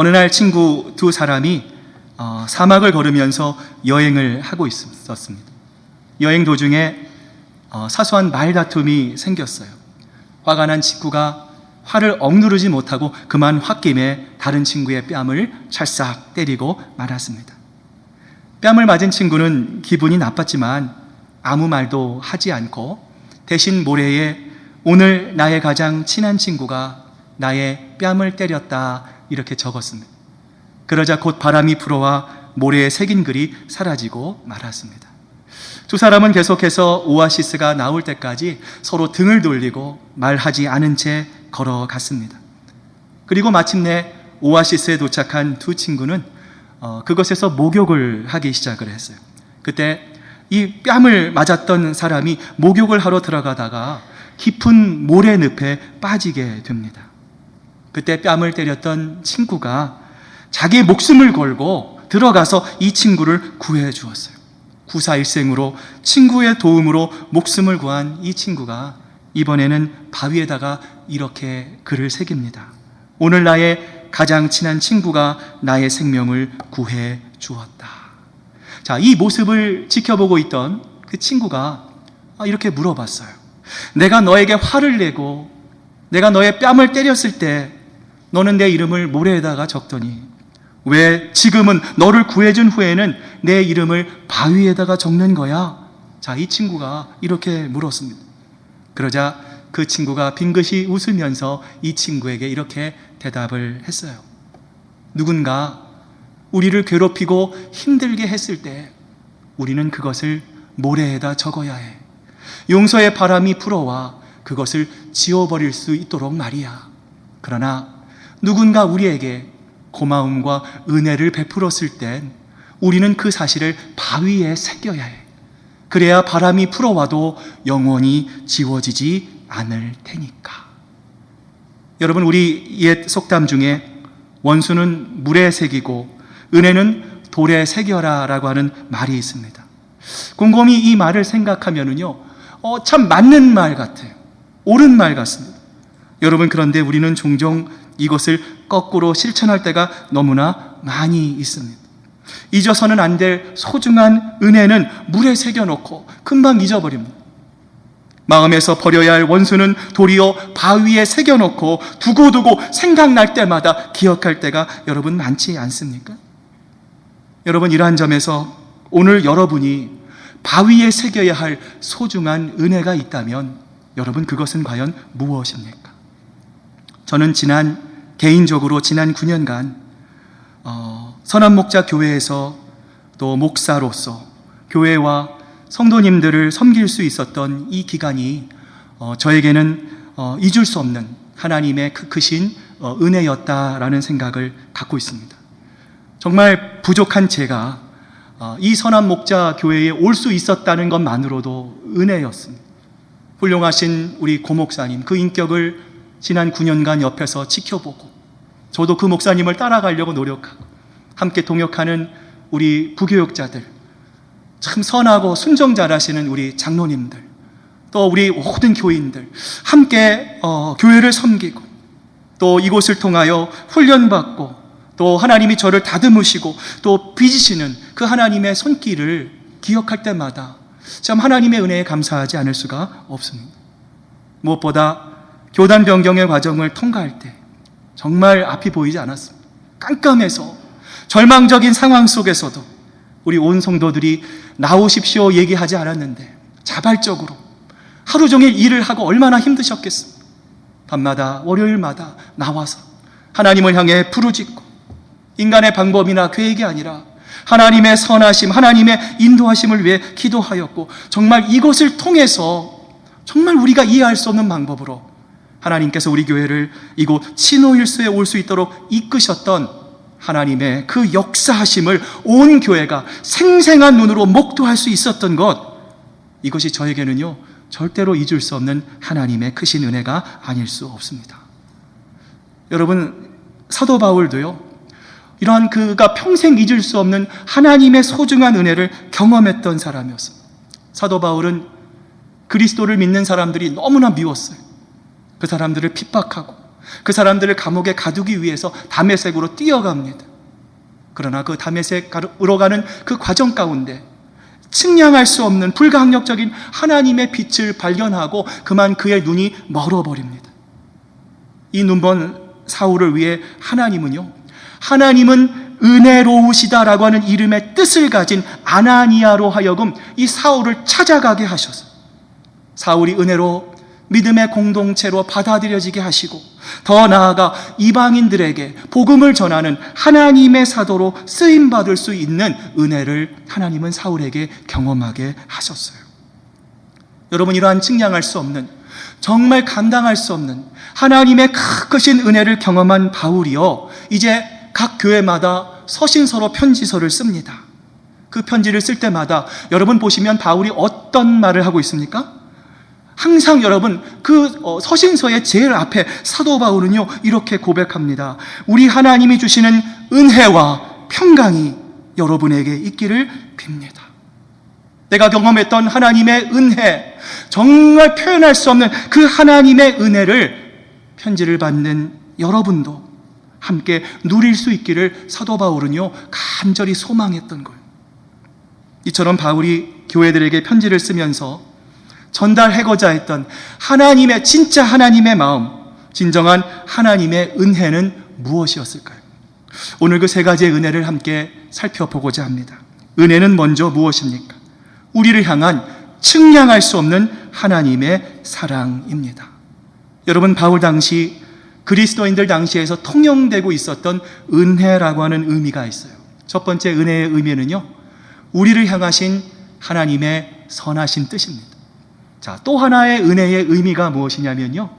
어느 날 친구 두 사람이 어, 사막을 걸으면서 여행을 하고 있었습니다. 여행 도중에 어, 사소한 말다툼이 생겼어요. 화가 난 친구가 화를 억누르지 못하고 그만 홧김에 다른 친구의 뺨을 찰싹 때리고 말았습니다. 뺨을 맞은 친구는 기분이 나빴지만 아무 말도 하지 않고 대신 모래에 오늘 나의 가장 친한 친구가 나의 뺨을 때렸다 이렇게 적었습니다. 그러자 곧 바람이 불어와 모래에 새긴 글이 사라지고 말았습니다. 두 사람은 계속해서 오아시스가 나올 때까지 서로 등을 돌리고 말하지 않은 채 걸어갔습니다. 그리고 마침내 오아시스에 도착한 두 친구는 어, 그것에서 목욕을 하기 시작을 했어요. 그때 이 뺨을 맞았던 사람이 목욕을 하러 들어가다가 깊은 모래늪에 빠지게 됩니다. 그때 뺨을 때렸던 친구가 자기 목숨을 걸고 들어가서 이 친구를 구해 주었어요. 구사일생으로 친구의 도움으로 목숨을 구한 이 친구가 이번에는 바위에다가 이렇게 글을 새깁니다. 오늘 나의 가장 친한 친구가 나의 생명을 구해 주었다. 자, 이 모습을 지켜보고 있던 그 친구가 이렇게 물어봤어요. 내가 너에게 화를 내고 내가 너의 뺨을 때렸을 때 너는 내 이름을 모래에다가 적더니 왜 지금은 너를 구해준 후에는 내 이름을 바위에다가 적는 거야? 자, 이 친구가 이렇게 물었습니다. 그러자 그 친구가 빙긋이 웃으면서 이 친구에게 이렇게 대답을 했어요. 누군가 우리를 괴롭히고 힘들게 했을 때 우리는 그것을 모래에다 적어야 해. 용서의 바람이 불어와 그것을 지워버릴 수 있도록 말이야. 그러나 누군가 우리에게 고마움과 은혜를 베풀었을 땐 우리는 그 사실을 바위에 새겨야 해. 그래야 바람이 불어와도 영원히 지워지지 않을 테니까. 여러분, 우리 옛 속담 중에 원수는 물에 새기고 은혜는 돌에 새겨라 라고 하는 말이 있습니다. 곰곰이 이 말을 생각하면은요, 어, 참 맞는 말 같아요. 옳은 말 같습니다. 여러분, 그런데 우리는 종종 이것을 거꾸로 실천할 때가 너무나 많이 있습니다. 잊어서는 안 될 소중한 은혜는 물에 새겨놓고 금방 잊어버립니다. 마음에서 버려야 할 원수는 도리어 바위에 새겨놓고 두고두고 생각날 때마다 기억할 때가 여러분 많지 않습니까? 여러분 이러한 점에서 오늘 여러분이 바위에 새겨야 할 소중한 은혜가 있다면 여러분 그것은 과연 무엇입니까? 저는 지난 개인적으로 지난 9년간 어, 선한 목자 교회에서 또 목사로서 교회와 성도님들을 섬길 수 있었던 이 기간이 어, 저에게는 어, 잊을 수 없는 하나님의 크- 크신 어, 은혜였다라는 생각을 갖고 있습니다. 정말 부족한 제가 어, 이 선한 목자 교회에 올 수 있었다는 것만으로도 은혜였습니다. 훌륭하신 우리 고목사님 그 인격을 지난 9년간 옆에서 지켜보고 저도 그 목사님을 따라가려고 노력하고 함께 동역하는 우리 부교육자들 참 선하고 순종 잘하시는 우리 장로님들 또 우리 모든 교인들 함께 어, 교회를 섬기고 또 이곳을 통하여 훈련받고 또 하나님이 저를 다듬으시고 또 빚으시는 그 하나님의 손길을 기억할 때마다 참 하나님의 은혜에 감사하지 않을 수가 없습니다. 무엇보다 교단 변경의 과정을 통과할 때 정말 앞이 보이지 않았습니다. 깜깜해서 절망적인 상황 속에서도 우리 온 성도들이 나오십시오 얘기하지 않았는데 자발적으로 하루 종일 일을 하고 얼마나 힘드셨겠습니까? 밤마다 월요일마다 나와서 하나님을 향해 부르짖고 인간의 방법이나 계획이 아니라 하나님의 선하심, 하나님의 인도하심을 위해 기도하였고 정말 이것을 통해서 정말 우리가 이해할 수 없는 방법으로 하나님께서 우리 교회를 이곳 친호일수에 올 수 있도록 이끄셨던 하나님의 그 역사하심을 온 교회가 생생한 눈으로 목도할 수 있었던 것 이것이 저에게는요 절대로 잊을 수 없는 하나님의 크신 은혜가 아닐 수 없습니다. 여러분 사도 바울도요 이러한 그가 평생 잊을 수 없는 하나님의 소중한 은혜를 경험했던 사람이었습니다. 사도 바울은 그리스도를 믿는 사람들이 너무나 미웠어요. 그 사람들을 핍박하고 그 사람들을 감옥에 가두기 위해서 담에색으로 뛰어갑니다. 그러나 그 담에색으로 가는 그 과정 가운데 측량할 수 없는 불가항력적인 하나님의 빛을 발견하고 그만 그의 눈이 멀어버립니다. 이 눈먼 사울을 위해 하나님은요, 하나님은 은혜로우시다라고 하는 이름의 뜻을 가진 아나니아로 하여금 이 사울을 찾아가게 하셔서 사울이 은혜로 믿음의 공동체로 받아들여지게 하시고 더 나아가 이방인들에게 복음을 전하는 하나님의 사도로 쓰임 받을 수 있는 은혜를 하나님은 사울에게 경험하게 하셨어요. 여러분 이러한 측량할 수 없는 정말 감당할 수 없는 하나님의 크신 은혜를 경험한 바울이요 이제 각 교회마다 서신서로 편지서를 씁니다. 그 편지를 쓸 때마다 여러분 보시면 바울이 어떤 말을 하고 있습니까? 항상 여러분 그 어, 서신서의 제일 앞에 사도 바울은요 이렇게 고백합니다. 우리 하나님이 주시는 은혜와 평강이 여러분에게 있기를 빕니다. 내가 경험했던 하나님의 은혜, 정말 표현할 수 없는 그 하나님의 은혜를 편지를 받는 여러분도 함께 누릴 수 있기를 사도 바울은요 간절히 소망했던 거예요. 이처럼 바울이 교회들에게 편지를 쓰면서 전달하고자 했던 하나님의 진짜 하나님의 마음, 진정한 하나님의 은혜는 무엇이었을까요? 오늘 그 세 가지의 은혜를 함께 살펴보고자 합니다. 은혜는 먼저 무엇입니까? 우리를 향한 측량할 수 없는 하나님의 사랑입니다. 여러분 바울 당시 그리스도인들 당시에서 통용되고 있었던 은혜라고 하는 의미가 있어요. 첫 번째 은혜의 의미는요. 우리를 향하신 하나님의 선하신 뜻입니다. 자, 또 하나의 은혜의 의미가 무엇이냐면요.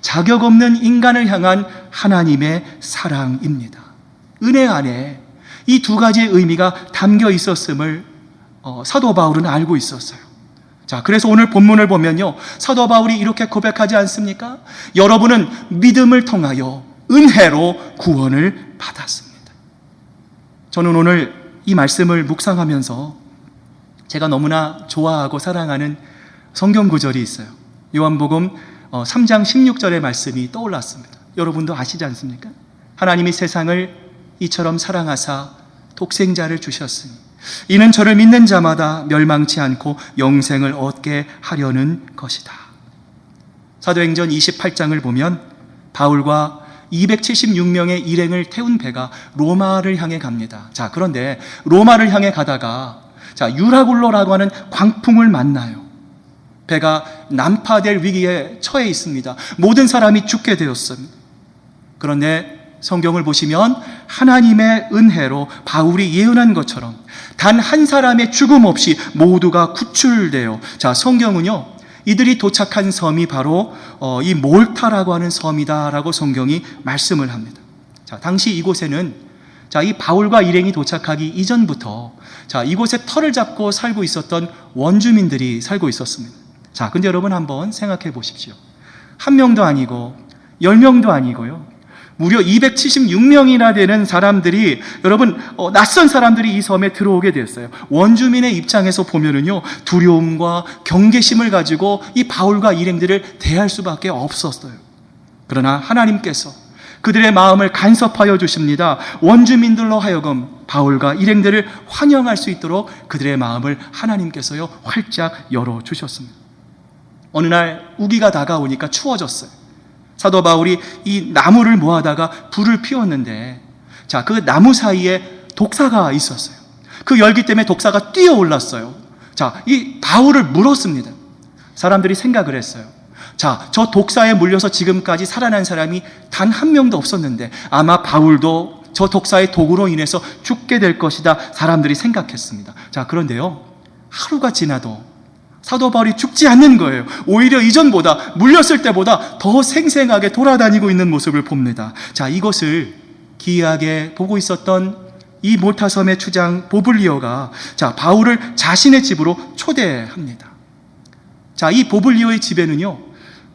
자격 없는 인간을 향한 하나님의 사랑입니다. 은혜 안에 이 두 가지의 의미가 담겨 있었음을 어, 사도 바울은 알고 있었어요. 자, 그래서 오늘 본문을 보면요. 사도 바울이 이렇게 고백하지 않습니까? 여러분은 믿음을 통하여 은혜로 구원을 받았습니다. 저는 오늘 이 말씀을 묵상하면서 제가 너무나 좋아하고 사랑하는 성경 구절이 있어요. 요한복음 3장 16절의 말씀이 떠올랐습니다. 여러분도 아시지 않습니까? 하나님이 세상을 이처럼 사랑하사 독생자를 주셨으니 이는 저를 믿는 자마다 멸망치 않고 영생을 얻게 하려는 것이다. 사도행전 28장을 보면 바울과 276명의 일행을 태운 배가 로마를 향해 갑니다. 자, 그런데 로마를 향해 가다가 자, 유라굴로라고 하는 광풍을 만나요. 배가 난파될 위기에 처해 있습니다. 모든 사람이 죽게 되었습니다. 그런데 성경을 보시면 하나님의 은혜로 바울이 예언한 것처럼 단 한 사람의 죽음 없이 모두가 구출되어 자 성경은요 이들이 도착한 섬이 바로 어, 이 몰타라고 하는 섬이다라고 성경이 말씀을 합니다. 자 당시 이곳에는 자 이 바울과 일행이 도착하기 이전부터 자 이곳에 터를 잡고 살고 있었던 원주민들이 살고 있었습니다. 자 근데 여러분 한번 생각해 보십시오. 한 명도 아니고 열 명도 아니고요. 무려 276명이나 되는 사람들이 여러분 어, 낯선 사람들이 이 섬에 들어오게 되었어요. 원주민의 입장에서 보면은요 두려움과 경계심을 가지고 이 바울과 일행들을 대할 수밖에 없었어요. 그러나 하나님께서 그들의 마음을 간섭하여 주십니다. 원주민들로 하여금 바울과 일행들을 환영할 수 있도록 그들의 마음을 하나님께서요 활짝 열어 주셨습니다. 어느 날 우기가 다가오니까 추워졌어요. 사도 바울이 이 나무를 모아다가 불을 피웠는데 자, 그 나무 사이에 독사가 있었어요. 그 열기 때문에 독사가 뛰어 올랐어요. 자, 이 바울을 물었습니다. 사람들이 생각을 했어요. 자, 저 독사에 물려서 지금까지 살아난 사람이 단 한 명도 없었는데 아마 바울도 저 독사의 독으로 인해서 죽게 될 것이다. 사람들이 생각했습니다. 자, 그런데요. 하루가 지나도 사도 바울이 죽지 않는 거예요. 오히려 이전보다 물렸을 때보다 더 생생하게 돌아다니고 있는 모습을 봅니다. 자, 이것을 기이하게 보고 있었던 이 몰타섬의 추장 보블리오가 자, 바울을 자신의 집으로 초대합니다. 자, 이 보블리오의 집에는요.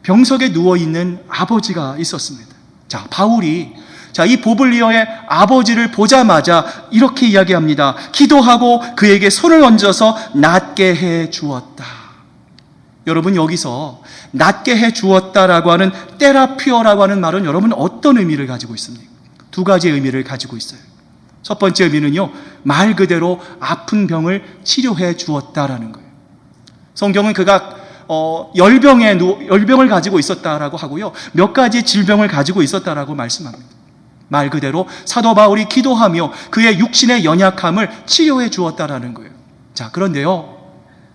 병석에 누워 있는 아버지가 있었습니다. 자, 바울이 자, 이 보블리오의 아버지를 보자마자 이렇게 이야기합니다. 기도하고 그에게 손을 얹어서 낫게 해 주었다. 여러분 여기서 낫게 해 주었다라고 하는 테라피어라고 하는 말은 여러분 어떤 의미를 가지고 있습니까? 두 가지의 의미를 가지고 있어요. 첫 번째 의미는요, 말 그대로 아픈 병을 치료해 주었다라는 거예요. 성경은 그가 어, 열병에 누, 열병을 가지고 있었다라고 하고요, 몇 가지 질병을 가지고 있었다라고 말씀합니다. 말 그대로 사도 바울이 기도하며 그의 육신의 연약함을 치료해 주었다라는 거예요. 자, 그런데요,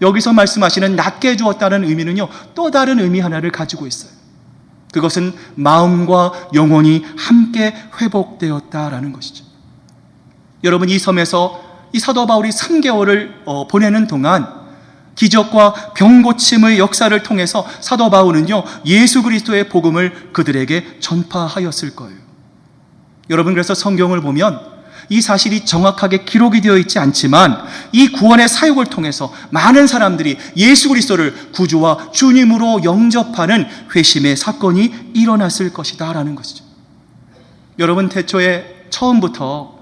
여기서 말씀하시는 해 주었다는 의미는요, 또 다른 의미 하나를 가지고 있어요. 그것은 마음과 영혼이 함께 회복되었다라는 것이죠. 여러분, 이 섬에서 이 사도 바울이 3개월을 어, 보내는 동안 기적과 병 고침의 역사를 통해서 사도 바울은요, 예수 그리스도의 복음을 그들에게 전파하였을 거예요. 여러분, 그래서 성경을 보면 이 사실이 정확하게 기록이 되어 있지 않지만 이 구원의 사역을 통해서 많은 사람들이 예수 그리스도를 구주와 주님으로 영접하는 회심의 사건이 일어났을 것이다라는 것이죠. 여러분 태초에 처음부터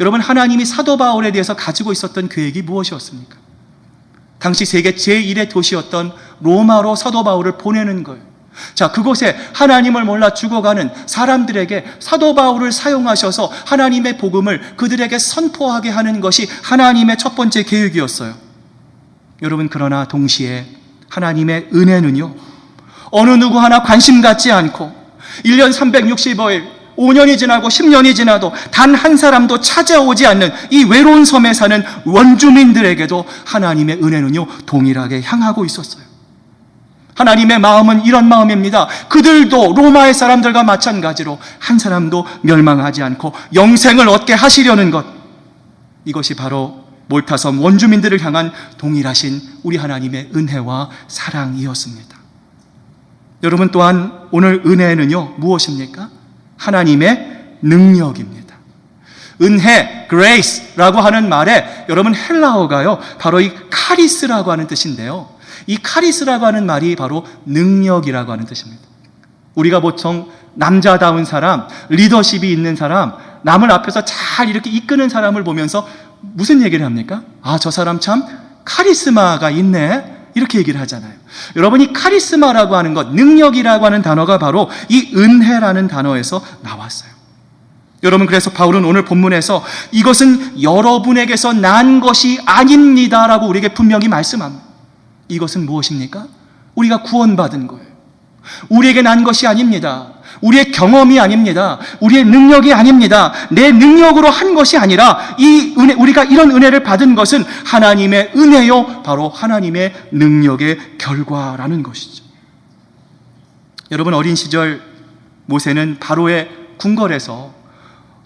여러분 하나님이 사도 바울에 대해서 가지고 있었던 계획이 무엇이었습니까? 당시 세계 제1의 도시였던 로마로 사도 바울을 보내는 거예요. 자, 그곳에 하나님을 몰라 죽어가는 사람들에게 사도 바울을 사용하셔서 하나님의 복음을 그들에게 선포하게 하는 것이 하나님의 첫 번째 계획이었어요. 여러분, 그러나 동시에 하나님의 은혜는요, 어느 누구 하나 관심 갖지 않고 1년 365일 5년이 지나고 10년이 지나도 단 한 사람도 찾아오지 않는 이 외로운 섬에 사는 원주민들에게도 하나님의 은혜는요, 동일하게 향하고 있었어요. 하나님의 마음은 이런 마음입니다. 그들도 로마의 사람들과 마찬가지로 한 사람도 멸망하지 않고 영생을 얻게 하시려는 것. 이것이 바로 몰타섬 원주민들을 향한 동일하신 우리 하나님의 은혜와 사랑이었습니다. 여러분 또한 오늘 은혜는요, 무엇입니까? 하나님의 능력입니다. 은혜, grace라고 하는 말에 여러분 헬라어가요, 바로 이 카리스라고 하는 뜻인데요. 이 카리스라고 하는 말이 바로 능력이라고 하는 뜻입니다. 우리가 보통 남자다운 사람, 리더십이 있는 사람, 남을 앞에서 잘 이렇게 이끄는 사람을 보면서 무슨 얘기를 합니까? 아, 저 사람 참 카리스마가 있네. 이렇게 얘기를 하잖아요. 여러분이 카리스마라고 하는 것, 능력이라고 하는 단어가 바로 이 은혜라는 단어에서 나왔어요. 여러분, 그래서 바울은 오늘 본문에서 이것은 여러분에게서 난 것이 아닙니다라고 우리에게 분명히 말씀합니다. 이것은 무엇입니까? 우리가 구원받은 거예요. 우리에게 난 것이 아닙니다. 우리의 경험이 아닙니다. 우리의 능력이 아닙니다. 내 능력으로 한 것이 아니라 이 은혜, 우리가 이런 은혜를 받은 것은 하나님의 은혜요. 바로 하나님의 능력의 결과라는 것이죠. 여러분, 어린 시절 모세는 바로의 궁궐에서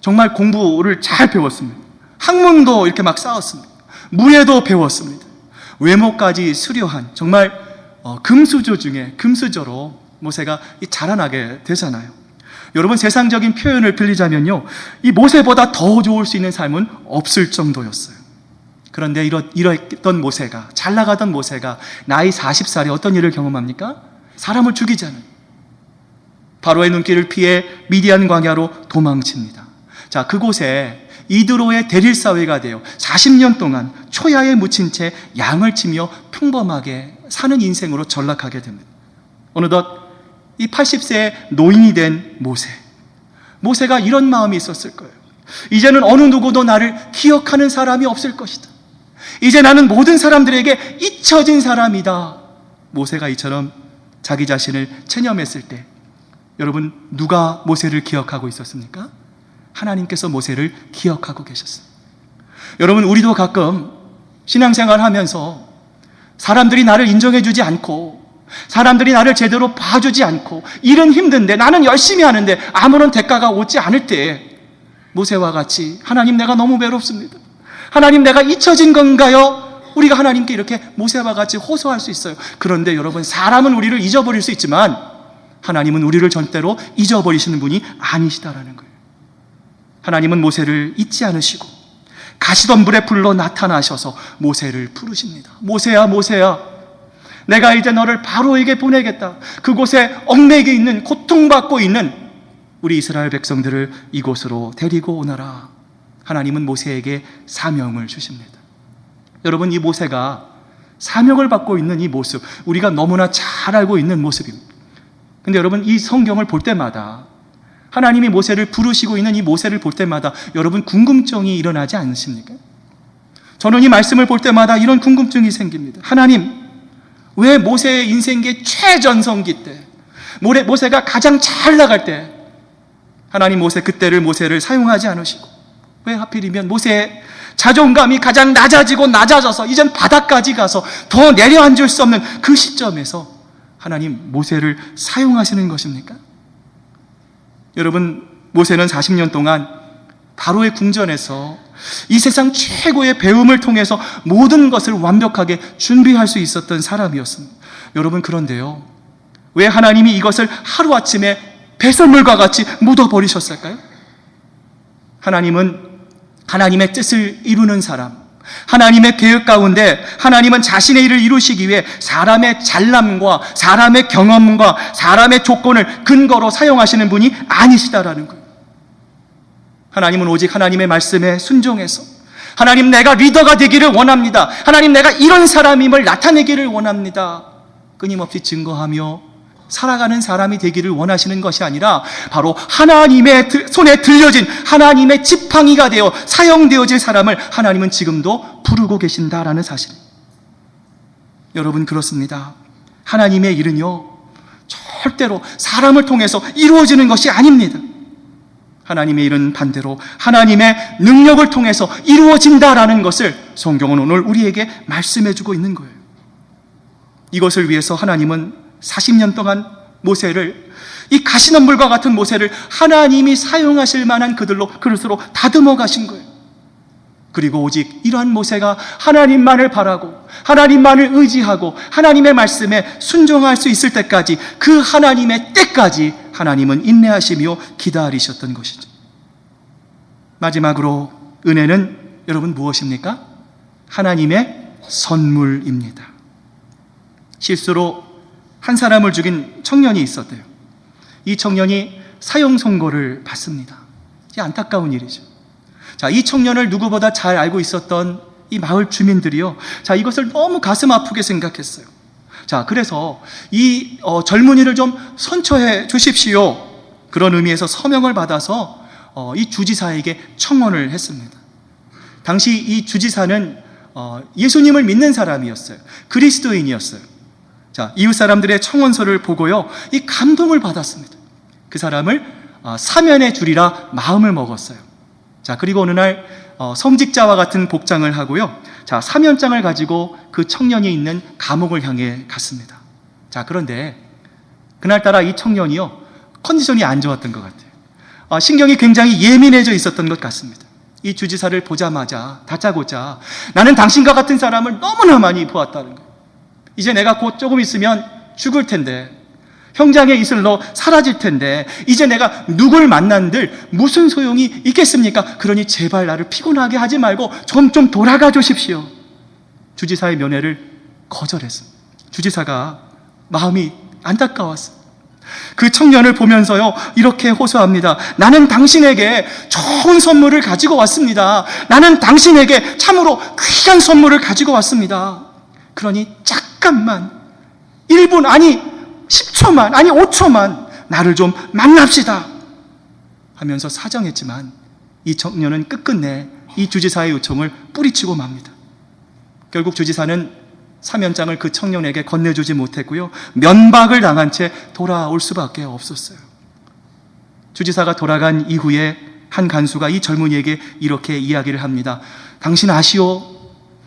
정말 공부를 잘 배웠습니다. 학문도 이렇게 막 쌓았습니다. 무예도 배웠습니다. 외모까지 수려한 정말 어, 금수저 중에 금수저로 모세가 자라나게 되잖아요. 여러분 세상적인 표현을 빌리자면요, 이 모세보다 더 좋을 수 있는 삶은 없을 정도였어요. 그런데 이러, 이랬던 모세가 잘 나가던 모세가 나이 40살에 어떤 일을 경험합니까? 사람을 죽이잖아요. 바로의 눈길을 피해 미디안 광야로 도망칩니다. 자, 그곳에 이드로의 대릴 사회가 되어 40년 동안 초야에 묻힌 채 양을 치며 평범하게 사는 인생으로 전락하게 됩니다. 어느덧 이 80세의 노인이 된 모세. 모세가 이런 마음이 있었을 거예요. 이제는 어느 누구도 나를 기억하는 사람이 없을 것이다. 이제 나는 모든 사람들에게 잊혀진 사람이다. 모세가 이처럼 자기 자신을 체념했을 때 여러분 누가 모세를 기억하고 있었습니까? 하나님께서 모세를 기억하고 계셨어요. 여러분 우리도 가끔 신앙생활 하면서 사람들이 나를 인정해주지 않고 사람들이 나를 제대로 봐주지 않고 일은 힘든데 나는 열심히 하는데 아무런 대가가 오지 않을 때 모세와 같이 하나님 내가 너무 외롭습니다. 하나님 내가 잊혀진 건가요? 우리가 하나님께 이렇게 모세와 같이 호소할 수 있어요. 그런데 여러분 사람은 우리를 잊어버릴 수 있지만 하나님은 우리를 절대로 잊어버리시는 분이 아니시다라는 거예요. 하나님은 모세를 잊지 않으시고 가시덤불에 불러 나타나셔서 모세를 부르십니다. 모세야 모세야 내가 이제 너를 바로에게 보내겠다. 그곳에 얽매게 있는 고통받고 있는 우리 이스라엘 백성들을 이곳으로 데리고 오너라. 하나님은 모세에게 사명을 주십니다. 여러분 이 모세가 사명을 받고 있는 이 모습, 우리가 너무나 잘 알고 있는 모습입니다. 근데 여러분, 이 성경을 볼 때마다 하나님이 모세를 부르시고 있는 이 모세를 볼 때마다 여러분 궁금증이 일어나지 않으십니까? 저는 이 말씀을 볼 때마다 이런 궁금증이 생깁니다. 하나님, 왜 모세의 인생의 최전성기 때, 모세가 가장 잘 나갈 때, 하나님 모세 그때를 모세를 사용하지 않으시고, 왜 하필이면 모세의 자존감이 가장 낮아지고 낮아져서 이젠 바닥까지 가서 더 내려앉을 수 없는 그 시점에서 하나님 모세를 사용하시는 것입니까? 여러분, 모세는 40년 동안 바로의 궁전에서 이 세상 최고의 배움을 통해서 모든 것을 완벽하게 준비할 수 있었던 사람이었습니다. 여러분, 그런데요. 왜 하나님이 이것을 하루아침에 배설물과 같이 묻어버리셨을까요? 하나님은 하나님의 뜻을 이루는 사람, 하나님의 계획 가운데 하나님은 자신의 일을 이루시기 위해 사람의 잘남과 사람의 경험과 사람의 조건을 근거로 사용하시는 분이 아니시다라는 거예요. 하나님은 오직 하나님의 말씀에 순종해서 하나님 내가 리더가 되기를 원합니다. 하나님 내가 이런 사람임을 나타내기를 원합니다. 끊임없이 증거하며 살아가는 사람이 되기를 원하시는 것이 아니라 바로 하나님의 들- 손에 들려진 하나님의 지팡이가 되어 사용되어질 사람을 하나님은 지금도 부르고 계신다라는 사실. 여러분 그렇습니다. 하나님의 일은요 절대로 사람을 통해서 이루어지는 것이 아닙니다. 하나님의 일은 반대로 하나님의 능력을 통해서 이루어진다라는 것을 성경은 오늘 우리에게 말씀해 주고 있는 거예요. 이것을 위해서 하나님은 40년 동안 모세를 이 가시덤불과 같은 모세를 하나님이 사용하실 만한 그들로 그릇으로 다듬어 가신 거예요. 그리고 오직 이러한 모세가 하나님만을 바라고 하나님만을 의지하고 하나님의 말씀에 순종할 수 있을 때까지 그 하나님의 때까지 하나님은 인내하시며 기다리셨던 것이죠. 마지막으로 은혜는 여러분 무엇입니까? 하나님의 선물입니다. 실수로 한 사람을 죽인 청년이 있었대요. 이 청년이 사형 선고를 받습니다. 이 안타까운 일이죠. 자, 이 청년을 누구보다 잘 알고 있었던 이 마을 주민들이요. 자, 이것을 너무 가슴 아프게 생각했어요. 자, 그래서 이 어, 젊은이를 좀 선처해 주십시오. 그런 의미에서 서명을 받아서 어, 이 주지사에게 청원을 했습니다. 당시 이 주지사는 어, 예수님을 믿는 사람이었어요. 그리스도인이었어요. 자, 이웃 사람들의 청원서를 보고요, 이 감동을 받았습니다. 그 사람을 어, 사면에 주리라 마음을 먹었어요. 자, 그리고 어느 날 어, 성직자와 같은 복장을 하고요, 자, 사면장을 가지고 그 청년이 있는 감옥을 향해 갔습니다. 자, 그런데 그날따라 이 청년이요, 컨디션이 안 좋았던 것 같아요. 어, 신경이 굉장히 예민해져 있었던 것 같습니다. 이 주지사를 보자마자 다짜고짜 나는 당신과 같은 사람을 너무나 많이 보았다는 거예요. 이제 내가 곧 조금 있으면 죽을 텐데 형장의 이슬로 사라질 텐데 이제 내가 누굴 만난들 무슨 소용이 있겠습니까? 그러니 제발 나를 피곤하게 하지 말고 좀 좀 돌아가 주십시오. 주지사의 면회를 거절했습니다. 주지사가 마음이 안타까웠습니다. 그 청년을 보면서요, 이렇게 호소합니다. 나는 당신에게 좋은 선물을 가지고 왔습니다. 나는 당신에게 참으로 귀한 선물을 가지고 왔습니다. 그러니 잠깐만, 1분, 아니, 10초만, 아니, 5초만, 나를 좀 만납시다. 하면서 사정했지만, 이 청년은 끝끝내 이 주지사의 요청을 뿌리치고 맙니다. 결국 주지사는 사면장을 그 청년에게 건네주지 못했고요. 면박을 당한 채 돌아올 수밖에 없었어요. 주지사가 돌아간 이후에 한 간수가 이 젊은이에게 이렇게 이야기를 합니다. 당신 아시오?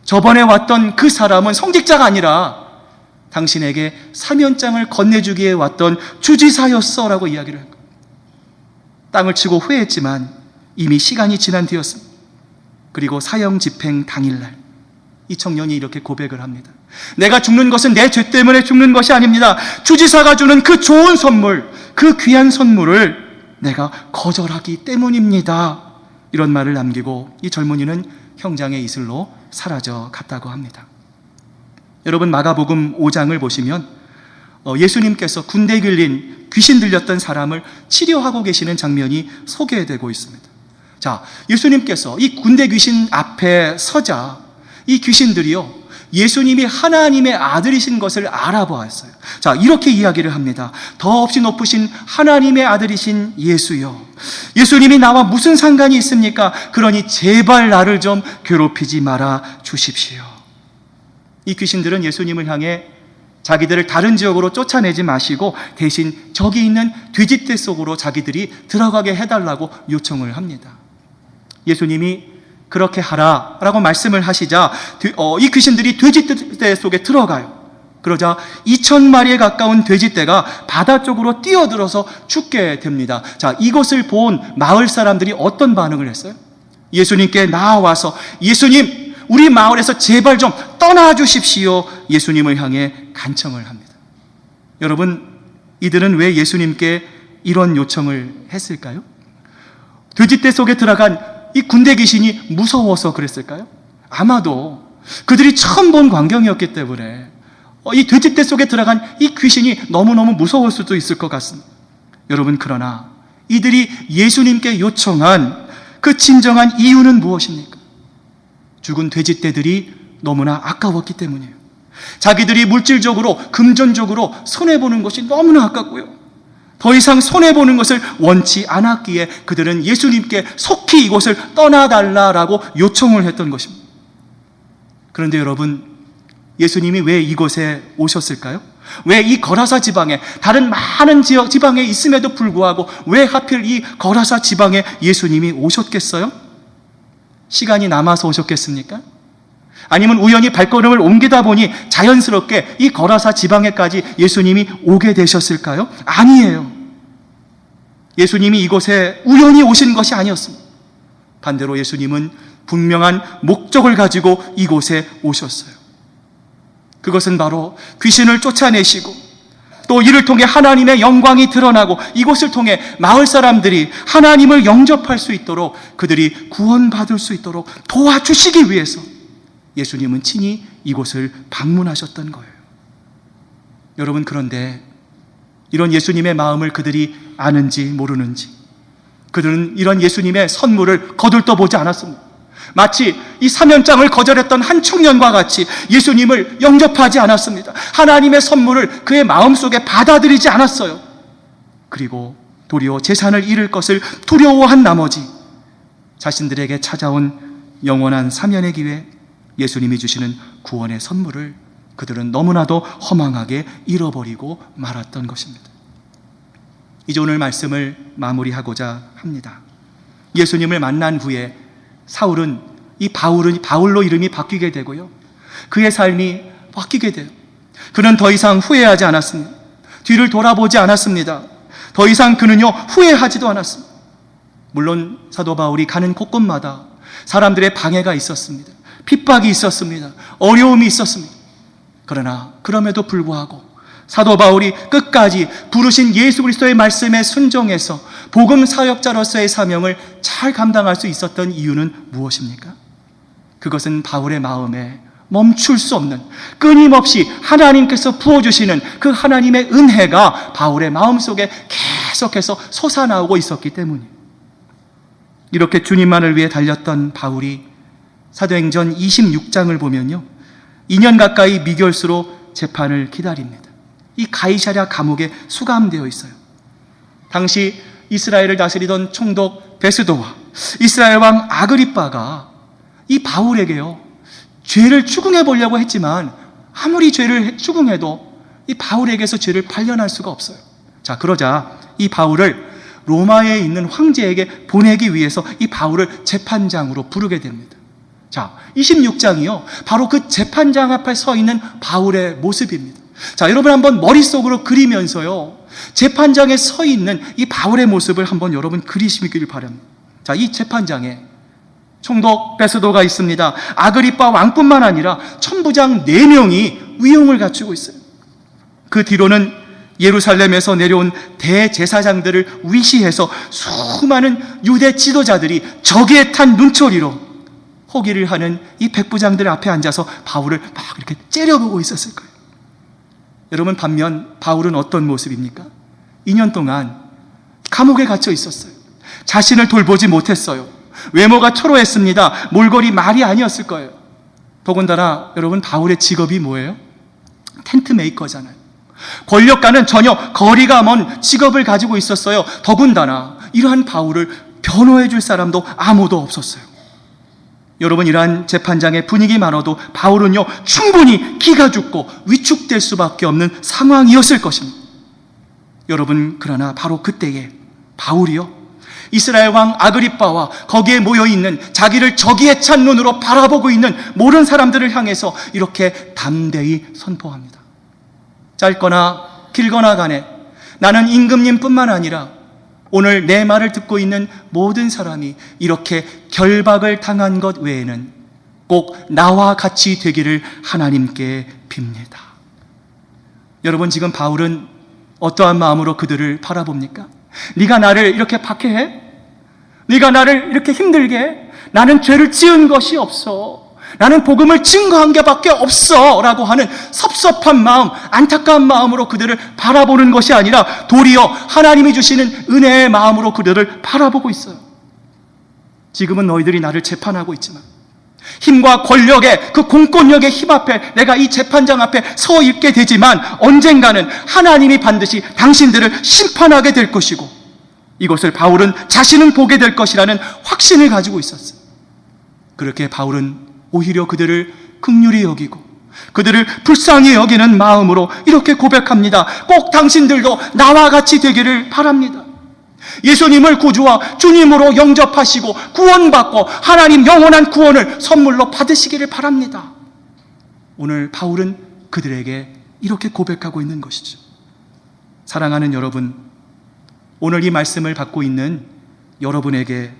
저번에 왔던 그 사람은 성직자가 아니라 당신에게 사면장을 건네주기에 왔던 주지사였어 라고 이야기를 한 거예요. 땅을 치고 후회했지만 이미 시간이 지난 뒤였습니다. 그리고 사형 집행 당일날 이 청년이 이렇게 고백을 합니다. 내가 죽는 것은 내 죄 때문에 죽는 것이 아닙니다. 주지사가 주는 그 좋은 선물, 그 귀한 선물을 내가 거절하기 때문입니다. 이런 말을 남기고 이 젊은이는 형장의 이슬로 사라져 갔다고 합니다. 여러분 마가복음 5장을 보시면 어, 예수님께서 군대 길린 귀신 들렸던 사람을 치료하고 계시는 장면이 소개되고 있습니다. 자, 예수님께서 이 군대 귀신 앞에 서자 이 귀신들이요 예수님이 하나님의 아들이신 것을 알아보았어요. 자, 이렇게 이야기를 합니다. 더없이 높으신 하나님의 아들이신 예수여. 예수님이 나와 무슨 상관이 있습니까? 그러니 제발 나를 좀 괴롭히지 말아 주십시오. 이 귀신들은 예수님을 향해 자기들을 다른 지역으로 쫓아내지 마시고 대신 저기 있는 뒤집대 속으로 자기들이 들어가게 해달라고 요청을 합니다. 예수님이 그렇게 하라 라고 말씀을 하시자 어, 이 귀신들이 돼지떼 속에 들어가요. 그러자 2천 마리에 가까운 돼지떼가 바다 쪽으로 뛰어들어서 죽게 됩니다. 자, 이것을 본 마을 사람들이 어떤 반응을 했어요? 예수님께 나와서 예수님, 우리 마을에서 제발 좀 떠나 주십시오. 예수님을 향해 간청을 합니다. 여러분, 이들은 왜 예수님께 이런 요청을 했을까요? 돼지떼 속에 들어간 이 군대 귀신이 무서워서 그랬을까요? 아마도 그들이 처음 본 광경이었기 때문에 어, 이 돼지떼 속에 들어간 이 귀신이 너무너무 무서울 수도 있을 것 같습니다. 여러분, 그러나 이들이 예수님께 요청한 그 진정한 이유는 무엇입니까? 죽은 돼지떼들이 너무나 아까웠기 때문이에요. 자기들이 물질적으로, 금전적으로 손해보는 것이 너무나 아깝고요. 더 이상 손해보는 것을 원치 않았기에 그들은 예수님께 속히 이곳을 떠나달라라고 요청을 했던 것입니다. 그런데 여러분, 예수님이 왜 이곳에 오셨을까요? 왜 이 거라사 지방에 다른 많은 지역 지방에 있음에도 불구하고 왜 하필 이 거라사 지방에 예수님이 오셨겠어요? 시간이 남아서 오셨겠습니까? 아니면 우연히 발걸음을 옮기다 보니 자연스럽게 이 거라사 지방에까지 예수님이 오게 되셨을까요? 아니에요. 예수님이 이곳에 우연히 오신 것이 아니었습니다. 반대로 예수님은 분명한 목적을 가지고 이곳에 오셨어요. 그것은 바로 귀신을 쫓아내시고 또 이를 통해 하나님의 영광이 드러나고 이곳을 통해 마을 사람들이 하나님을 영접할 수 있도록 그들이 구원받을 수 있도록 도와주시기 위해서 예수님은 친히 이곳을 방문하셨던 거예요. 여러분, 그런데 이런 예수님의 마음을 그들이 아는지 모르는지 그들은 이런 예수님의 선물을 거들떠 보지 않았습니다. 마치 이 사면장을 거절했던 한 청년과 같이 예수님을 영접하지 않았습니다. 하나님의 선물을 그의 마음속에 받아들이지 않았어요. 그리고 도리어 재산을 잃을 것을 두려워한 나머지 자신들에게 찾아온 영원한 사면의 기회, 예수님이 주시는 구원의 선물을 그들은 너무나도 허망하게 잃어버리고 말았던 것입니다. 이제 오늘 말씀을 마무리하고자 합니다. 예수님을 만난 후에 사울은 이 바울은 바울로 이름이 바뀌게 되고요. 그의 삶이 바뀌게 돼요. 그는 더 이상 후회하지 않았습니다. 뒤를 돌아보지 않았습니다. 더 이상 그는요 후회하지도 않았습니다. 물론 사도 바울이 가는 곳곳마다 사람들의 방해가 있었습니다. 핍박이 있었습니다. 어려움이 있었습니다. 그러나 그럼에도 불구하고 사도 바울이 끝까지 부르신 예수 그리스도의 말씀에 순종해서 복음 사역자로서의 사명을 잘 감당할 수 있었던 이유는 무엇입니까? 그것은 바울의 마음에 멈출 수 없는 끊임없이 하나님께서 부어주시는 그 하나님의 은혜가 바울의 마음속에 계속해서 솟아나오고 있었기 때문이에요. 이렇게 주님만을 위해 달렸던 바울이 사도행전 26장을 보면요. 2년 가까이 미결수로 재판을 기다립니다. 이 가이샤랴 감옥에 수감되어 있어요. 당시 이스라엘을 다스리던 총독 베스도와 이스라엘 왕 아그리빠가 이 바울에게요. 죄를 추궁해 보려고 했지만 아무리 죄를 추궁해도 이 바울에게서 죄를 발견할 수가 없어요. 자, 그러자 이 바울을 로마에 있는 황제에게 보내기 위해서 이 바울을 재판장으로 부르게 됩니다. 자, 26장이요. 바로 그 재판장 앞에 서 있는 바울의 모습입니다. 자, 여러분 한번 머릿속으로 그리면서요. 재판장에 서 있는 이 바울의 모습을 한번 여러분 그리시기를 바랍니다. 자, 이 재판장에 총독 베스도가 있습니다. 아그리빠 왕뿐만 아니라 천부장 4명이 위용을 갖추고 있어요. 그 뒤로는 예루살렘에서 내려온 대제사장들을 위시해서 수많은 유대 지도자들이 적에 탄 눈초리로 호기를 하는 이 백부장들 앞에 앉아서 바울을 막 이렇게 째려보고 있었을 거예요. 여러분 반면 바울은 어떤 모습입니까? 2년 동안 감옥에 갇혀 있었어요. 자신을 돌보지 못했어요. 외모가 초라했습니다. 몰골이 말이 아니었을 거예요. 더군다나 여러분 바울의 직업이 뭐예요? 텐트 메이커잖아요. 권력과는 전혀 거리가 먼 직업을 가지고 있었어요. 더군다나 이러한 바울을 변호해 줄 사람도 아무도 없었어요. 여러분 이러한 재판장의 분위기만으로도 바울은요 충분히 기가 죽고 위축될 수밖에 없는 상황이었을 것입니다. 여러분 그러나 바로 그때에 바울이요 이스라엘 왕 아그리빠와 거기에 모여 있는 자기를 저기에 찬 눈으로 바라보고 있는 모든 사람들을 향해서 이렇게 담대히 선포합니다. 짧거나 길거나 간에 나는 임금님뿐만 아니라 오늘 내 말을 듣고 있는 모든 사람이 이렇게 결박을 당한 것 외에는 꼭 나와 같이 되기를 하나님께 빕니다. 여러분 지금 바울은 어떠한 마음으로 그들을 바라봅니까? 네가 나를 이렇게 박해해? 네가 나를 이렇게 힘들게 해? 나는 죄를 지은 것이 없어. 나는 복음을 증거한 게밖에 없어. 라고 하는 섭섭한 마음, 안타까운 마음으로 그들을 바라보는 것이 아니라 도리어 하나님이 주시는 은혜의 마음으로 그들을 바라보고 있어요. 지금은 너희들이 나를 재판하고 있지만 힘과 권력의 그 공권력의 힘 앞에 내가 이 재판장 앞에 서 있게 되지만 언젠가는 하나님이 반드시 당신들을 심판하게 될 것이고 이것을 바울은 자신은 보게 될 것이라는 확신을 가지고 있었어요. 그렇게 바울은 오히려 그들을 극률히 여기고 그들을 불쌍히 여기는 마음으로 이렇게 고백합니다. 꼭 당신들도 나와 같이 되기를 바랍니다. 예수님을 구주와 주님으로 영접하시고 구원받고 하나님 영원한 구원을 선물로 받으시기를 바랍니다. 오늘 바울은 그들에게 이렇게 고백하고 있는 것이죠. 사랑하는 여러분, 오늘 이 말씀을 받고 있는 여러분에게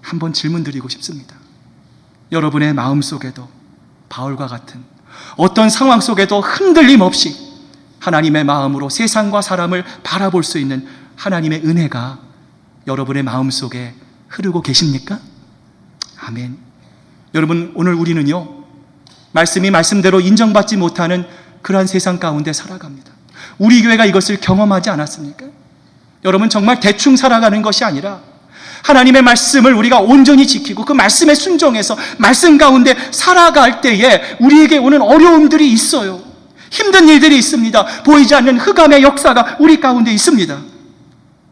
한번 질문 드리고 싶습니다. 여러분의 마음 속에도 바울과 같은 어떤 상황 속에도 흔들림 없이 하나님의 마음으로 세상과 사람을 바라볼 수 있는 하나님의 은혜가 여러분의 마음 속에 흐르고 계십니까? 아멘. 여러분, 오늘 우리는요, 말씀이 말씀대로 인정받지 못하는 그러한 세상 가운데 살아갑니다. 우리 교회가 이것을 경험하지 않았습니까? 여러분, 정말 대충 살아가는 것이 아니라 하나님의 말씀을 우리가 온전히 지키고 그 말씀에 순종해서 말씀 가운데 살아갈 때에 우리에게 오는 어려움들이 있어요. 힘든 일들이 있습니다. 보이지 않는 흑암의 역사가 우리 가운데 있습니다.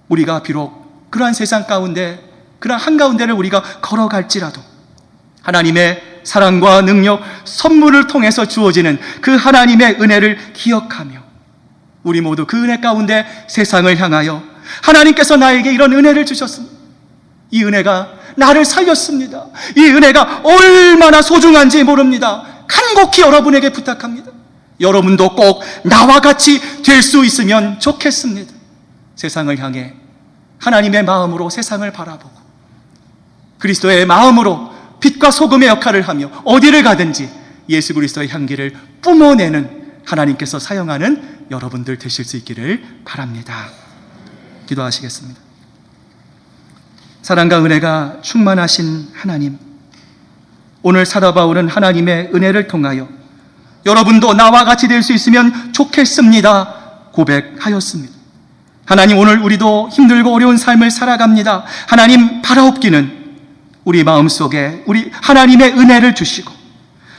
우리가 비록 그러한 세상 가운데 그러한 한가운데를 우리가 걸어갈지라도 하나님의 사랑과 능력, 선물을 통해서 주어지는 그 하나님의 은혜를 기억하며 우리 모두 그 은혜 가운데 세상을 향하여 하나님께서 나에게 이런 은혜를 주셨습니다. 이 은혜가 나를 살렸습니다. 이 은혜가 얼마나 소중한지 모릅니다. 간곡히 여러분에게 부탁합니다. 여러분도 꼭 나와 같이 될 수 있으면 좋겠습니다. 세상을 향해 하나님의 마음으로 세상을 바라보고 그리스도의 마음으로 빛과 소금의 역할을 하며 어디를 가든지 예수 그리스도의 향기를 뿜어내는 하나님께서 사용하는 여러분들 되실 수 있기를 바랍니다. 기도하시겠습니다. 사랑과 은혜가 충만하신 하나님, 오늘 사다바울은 하나님의 은혜를 통하여 여러분도 나와 같이 될 수 있으면 좋겠습니다. 고백하였습니다. 하나님 오늘 우리도 힘들고 어려운 삶을 살아갑니다. 하나님 바라옵기는 우리 마음속에 우리 하나님의 은혜를 주시고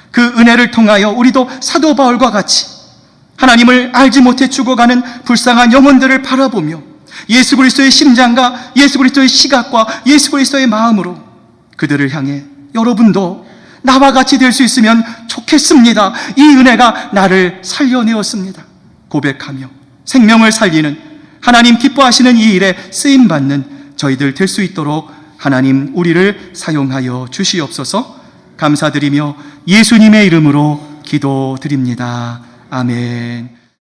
그 은혜를 통하여 우리도 사도 바울과 같이 하나님을 알지 못해 죽어가는 불쌍한 영혼들을 바라보며 예수 그리스도의 심장과 예수 그리스도의 시각과 예수 그리스도의 마음으로 그들을 향해 여러분도 나와 같이 될 수 있으면 좋겠습니다. 이 은혜가 나를 살려내었습니다. 고백하며 생명을 살리는 하나님 기뻐하시는 이 일에 쓰임 받는 저희들 될 수 있도록 하나님 우리를 사용하여 주시옵소서 감사드리며 예수님의 이름으로 기도드립니다. 아멘.